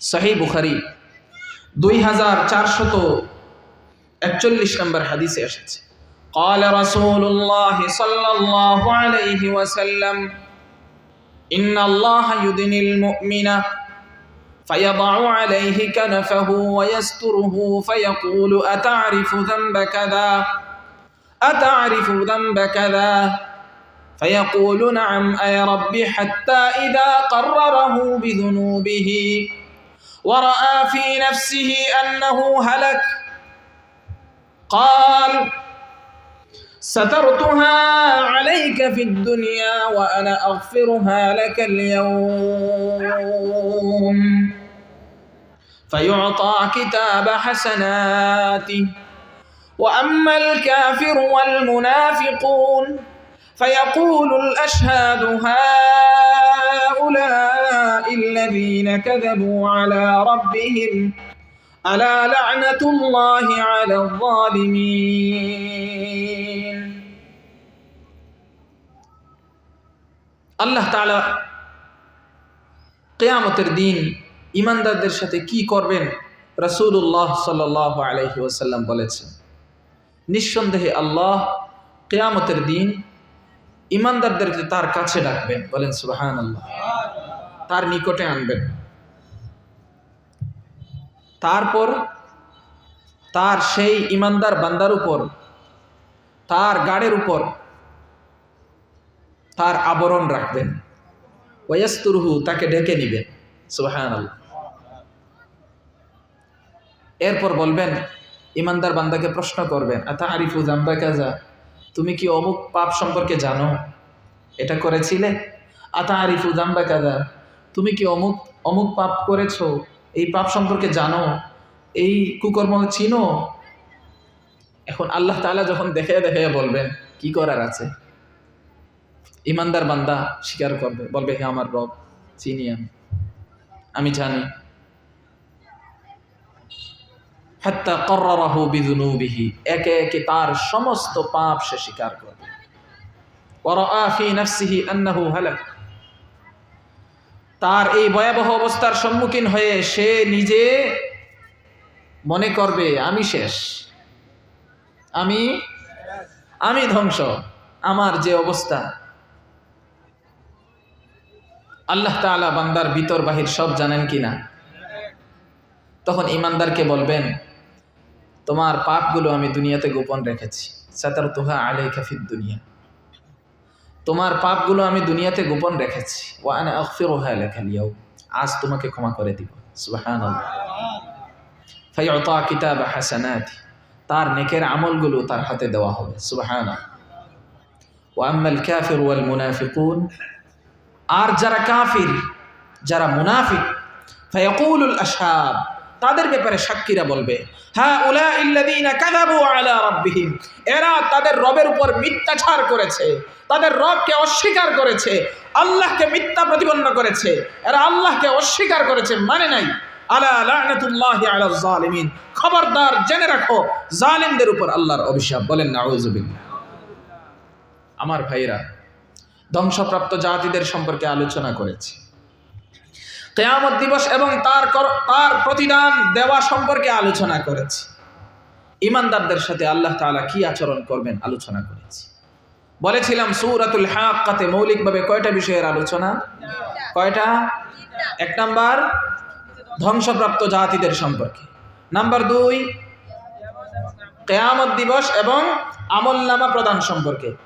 সাহি বুখারি দুই হাজার চারশত একচল্লিশ নম্বর হাদিসে এসেছে قال رسول الله صلى الله عليه وسلم إن الله يدني المؤمن فيضع عليه كنفه ويستره فيقول أتعرف ذنب كذا أتعرف ذنب كذا فيقول نعم أي رب حتى إذا قرره بذنوبه ورأى في نفسه أنه هلك. قال سترتها عليك في الدنيا وأنا أغفرها لك اليوم. فيعطى كتاب حسناته. وأما الكافر والمنافقون فيقول الأشهاد هؤلاء الذين كذبوا على ربهم ألا لعنة الله على الظالمين আল্লাহ তাআলা কেয়ামতের দিন ইমানদারদের সাথে কি করবেন রাসূলুল্লাহ সাল্লাল্লাহু আলাইহি ওয়াসাল্লাম বলেছেন নিঃসন্দেহে আল্লাহ কেয়ামতের দিন ইমানদারদেরকে তার কাছে ডাকবেন বলেন সুবাহান আল্লাহ তার নিকটে আনবেন। তারপর তার সেই ইমানদার বান্দার উপর, তার গাড়ের উপর তার আবরণ রাখবেন। ওয়াস্তুরহু তাকে ডেকে নিবেন। আল্লাহ এরপর বলবেন, ইমানদার বান্দাকে প্রশ্ন করবেন আতা আরিফু জাম্বা কাজা তুমি কি অমুক পাপ সম্পর্কে জানো? এটা করেছিলে? আতা আরিফু জাম্বা কাজা তুমি কি অমুক অমুক পাপ করেছ? এই পাপ সম্পর্কে জানো? এই কুকর্ম চিনো? এখন আল্লাহ তাআলা যখন দেখে দেখে বলবেন, কি করার আছে? ইমানদার বান্দা স্বীকার করবে, বলবে, হে আমার রব, চিনি আমি। আমি জানি। হাত্তা কর্রাহু বিদুনুবিহি একে একে তার সমস্ত পাপ সে স্বীকার করবে। ওয়ারাআ ফি নাফসিহি আন্নাহু হালাক। তার এই ভয়াবহ অবস্থার সম্মুখীন হয়ে সে নিজে মনে করবে, আমি শেষ। আমি আমি ধ্বংস। আমার যে অবস্থা। আল্লাহ তাআলা বান্দার ভিতর বাহির সব জানেন কিনা? তখন ইমানদারকে বলবেন, তোমার পাপগুলো আমি দুনিয়াতে গোপন রেখেছি। সাতার তোহা আলাই কাফির দুনিয়া। তোমার পাপগুলো আমি দুনিয়াতে গোপন রেখেছি। ওয়ান ওহা লেখালিয়াও আজ তোমাকে ক্ষমা করে দিব। সুবাহান ফাইতা কিতাব হাসানাত। তার নেকের আমলগুলো তার হাতে দেওয়া হবে। সুবাহান ওয়াম্মাল কাফির ওয়াল মুনাফিকুন। আর যারা কাফির, যারা মুনাফিক, ফায়াকুলুল আশহাব। তাদের ব্যাপারে সাক্ষীরা বলবে হ্যাঁ এরা তাদের রবের উপর মিথ্যাচার করেছে, তাদের রবকে অস্বীকার করেছে, আল্লাহকে মিথ্যা প্রতিপন্ন করেছে, এরা আল্লাহকে অস্বীকার করেছে মানে নাই। আলা লা'নাতুল্লাহি খবরদার জেনে রাখো, জালিমদের উপর আল্লাহর অভিশাপ, বলেন নাউযুবিল্লাহ আমার ভাইরা ধ্বংসপ্রাপ্ত জাতিদের সম্পর্কে আলোচনা করেছি। কেয়ামত দিবস এবং তার তার প্রতিদান দেওয়া সম্পর্কে আলোচনা করেছি। ইমানদারদের সাথে আল্লাহ তাআলা কি আচরণ করবেন আলোচনা করেছি। বলেছিলাম, সূরাতুল হাক্কাতে মৌলিকভাবে কয়টা বিষয়ের আলোচনা? কয়টা? এক নাম্বার, ধ্বংসপ্রাপ্ত জাতিদের সম্পর্কে। নাম্বার দুই, কেয়ামত দিবস এবং আমল নামা প্রদান সম্পর্কে।